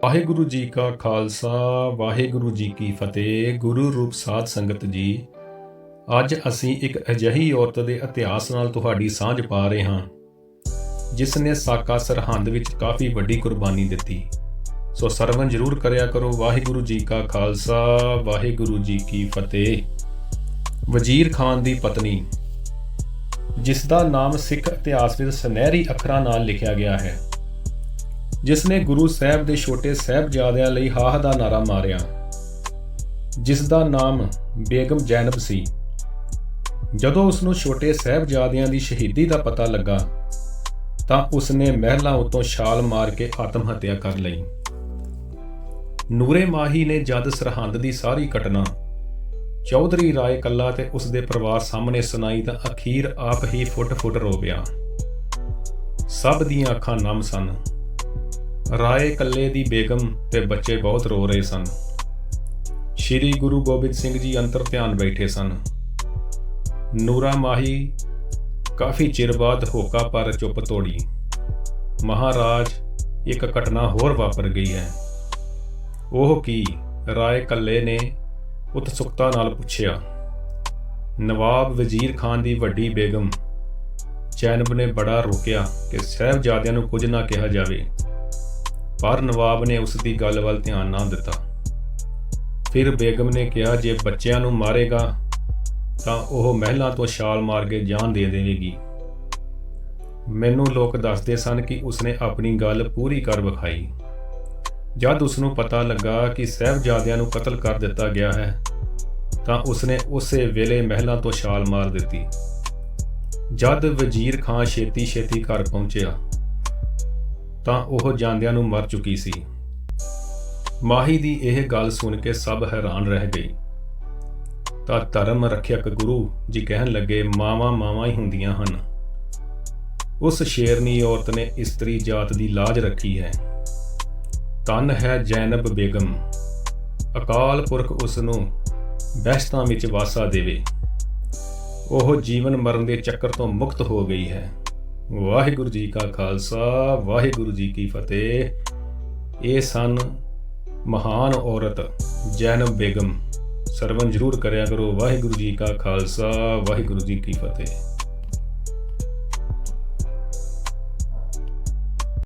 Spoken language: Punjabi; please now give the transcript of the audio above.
ਵਾਹਿਗੁਰੂ ਜੀ ਕਾ ਖਾਲਸਾ, ਵਾਹਿਗੁਰੂ ਜੀ ਕੀ ਫਤਿਹ, ਗੁਰੂ ਰੂਪ ਸਾਧ ਸੰਗਤ ਜੀ। ਅੱਜ ਅਸੀਂ ਇੱਕ ਅਜਿਹੀ ਔਰਤ ਦੇ ਇਤਿਹਾਸ ਨਾਲ ਤੁਹਾਡੀ ਸਾਂਝ ਪਾ ਰਹੇ ਹਾਂ, ਜਿਸ ਨੇ ਸਾਕਾ ਸਰਹੰਦ ਵਿੱਚ ਕਾਫੀ ਵੱਡੀ ਕੁਰਬਾਨੀ ਦਿੱਤੀ। ਸੋ ਸਰਵਨ ਜ਼ਰੂਰ ਕਰਿਆ ਕਰੋ, ਵਾਹਿਗੁਰੂ ਜੀ ਕਾ ਖਾਲਸਾ, ਵਾਹਿਗੁਰੂ ਜੀ ਕੀ ਫਤਿਹ। ਵਜ਼ੀਰ ਖਾਨ ਦੀ ਪਤਨੀ, ਜਿਸ ਦਾ ਨਾਮ ਸਿੱਖ ਇਤਿਹਾਸ ਵਿੱਚ ਸੁਨਹਿਰੀ ਅੱਖਰਾਂ ਨਾਲ ਲਿਖਿਆ ਗਿਆ ਹੈ। ਜਿਸ ਨੇ ਗੁਰੂ ਸਾਹਿਬ ਦੇ ਛੋਟੇ ਸਾਹਿਬਜ਼ਾਦਿਆਂ ਲਈ ਹਾਹ ਦਾ ਨਾਰਾ ਮਾਰਿਆ ਜਿਸ ਦਾ ਨਾਮ ਬੇਗਮ ਜੈਨਬ ਸੀ। ਜਦੋਂ ਉਸ ਨੂੰ ਛੋਟੇ ਸਾਹਿਬਜ਼ਾਦਿਆਂ ਦੀ ਸ਼ਹੀਦੀ ਦਾ ਪਤਾ ਲੱਗਾ, ਤਾਂ ਉਸ ਨੇ ਮਹਿਲਾਂ ਉਤੋਂ ਛਾਲ ਮਾਰ ਕੇ ਆਤਮ ਹੱਤਿਆ ਕਰ ਲਈ। ਨੂਰੇ ਮਾਹੀ ਨੇ ਜਦ ਸਰਹੰਦ ਦੀ ਸਾਰੀ ਘਟਨਾ, ਚੌਧਰੀ ਰਾਏ ਕੱਲਾ ਤੇ ਉਸ ਦੇ ਪਰਿਵਾਰ ਸਾਹਮਣੇ ਸੁਣਾਈ ਤਾਂ ਅਖੀਰ ਆਪ ਹੀ ਫੁੱਟ-ਫੁੱਟ ਰੋ ਪਿਆ। ਸਭ ਦੀਆਂ ਅੱਖਾਂ ਨਮ ਸਨ। ਰਾਏ ਕੱਲੇ ਦੀ ਬੇਗਮ ਤੇ ਬੱਚੇ ਬਹੁਤ ਰੋ ਰਹੇ ਸਨ। ਸ਼੍ਰੀ ਗੁਰੂ ਗੋਬਿੰਦ ਸਿੰਘ ਜੀ ਅੰਤਰ ਧਿਆਨ ਬੈਠੇ ਸਨ। ਨੂਰਾ ਮਾਹੀ ਕਾਫੀ ਚਿਰ ਬਾਅਦ ਹੋਕਾ ਪਰ ਚੁੱਪ ਤੋੜੀ। ਮਹਾਰਾਜ, ਇੱਕ ਘਟਨਾ ਹੋਰ ਵਾਪਰ ਗਈ ਹੈ। ਉਹ ਕੀ? ਰਾਏ ਕੱਲੇ ਨੇ ਉਤਸੁਕਤਾ ਨਾਲ ਪੁੱਛਿਆ। ਨਵਾਬ ਵਜ਼ੀਰ ਖਾਨ ਦੀ ਵੱਡੀ ਬੇਗਮ। ਜੈਨਬ ਨੇ ਬੜਾ ਰੋਕਿਆ ਕਿ ਸਹਿਬਜ਼ਾਦਿਆਂ ਨੂੰ ਕੁਝ ਨਾ ਕਿਹਾ ਜਾਵੇ। ਪਰ ਨਵਾਬ ਨੇ ਉਸ ਦੀ ਗੱਲ ਵੱਲ ਧਿਆਨ ਨਾ ਦਿੱਤਾ। ਫਿਰ ਬੇਗਮ ਨੇ ਕਿਹਾ, ਜੇ ਬੱਚਿਆਂ ਨੂੰ ਮਾਰੇਗਾ, ਤਾਂ ਉਹ ਮਹਿਲਾਂ ਤੋਂ ਛਾਲ ਮਾਰ ਕੇ ਜਾਨ ਦੇ ਦੇਵੇਗੀ। ਮੈਨੂੰ ਲੋਕ ਦੱਸਦੇ ਸਨ ਕਿ ਉਸਨੇ ਆਪਣੀ ਗੱਲ ਪੂਰੀ ਕਰ ਵਿਖਾਈ। ਜਦ ਉਸ ਨੂੰ ਪਤਾ ਲੱਗਾ ਕਿ ਸਹਿਬਜ਼ਾਦਿਆਂ ਨੂੰ ਕਤਲ ਕਰ ਦਿੱਤਾ ਗਿਆ ਹੈ, ਤਾਂ ਉਸਨੇ ਉਸੇ ਵੇਲੇ ਮਹਿਲਾਂ ਤੋਂ ਛਾਲ ਮਾਰ ਦਿੱਤੀ। ਜਦ ਵਜ਼ੀਰ ਖਾਨ ਛੇਤੀ ਛੇਤੀ ਘਰ ਪਹੁੰਚਿਆ ਤਾਂ ਉਹ ਜਾਂਦਿਆਂ ਨੂੰ ਮਰ ਚੁੱਕੀ ਸੀ। ਮਾਹੀ ਦੀ ਇਹ ਗੱਲ ਸੁਣ ਕੇ ਸਭ ਹੈਰਾਨ ਰਹਿ ਗਏ। ਤਾਂ ਧਰਮ ਰੱਖਿਅਕ ਗੁਰੂ ਜੀ ਕਹਿਣ ਲੱਗੇ, ਮਾਵਾਂ ਮਾਵਾਂ ਹੀ ਹੁੰਦੀਆਂ ਹਨ। ਉਸ ਸ਼ੇਰਨੀ ਔਰਤ ਨੇ ਇਸਤਰੀ ਜਾਤ ਦੀ ਲਾਜ ਰੱਖੀ ਹੈ। ਤਨ ਹੈ ਜੈਨਬ ਬੇਗਮ। ਅਕਾਲ ਪੁਰਖ ਉਸ ਨੂੰ ਬਹਿਸ਼ਤਾਂ ਵਿੱਚ ਵਾਸਾ ਦੇਵੇ। ਉਹ ਜੀਵਨ ਮਰਨ ਦੇ ਚੱਕਰ ਤੋਂ ਮੁਕਤ ਹੋ ਗਈ ਹੈ। ਵਾਹਿਗੁਰੂ ਜੀ ਕਾ ਖਾਲਸਾ, ਵਾਹਿਗੁਰੂ ਜੀ ਕੀ ਫਤਿਹ। ਇਹ ਸਨ ਮਹਾਨ ਔਰਤ ਜੈਨਬ ਬੇਗਮ। ਸਰਵਨ ਜ਼ਰੂਰ ਕਰਿਆ ਕਰੋ। ਵਾਹਿਗੁਰੂ ਜੀ ਕਾ ਖਾਲਸਾ, ਵਾਹਿਗੁਰੂ ਜੀ ਕੀ ਫਤਿਹ।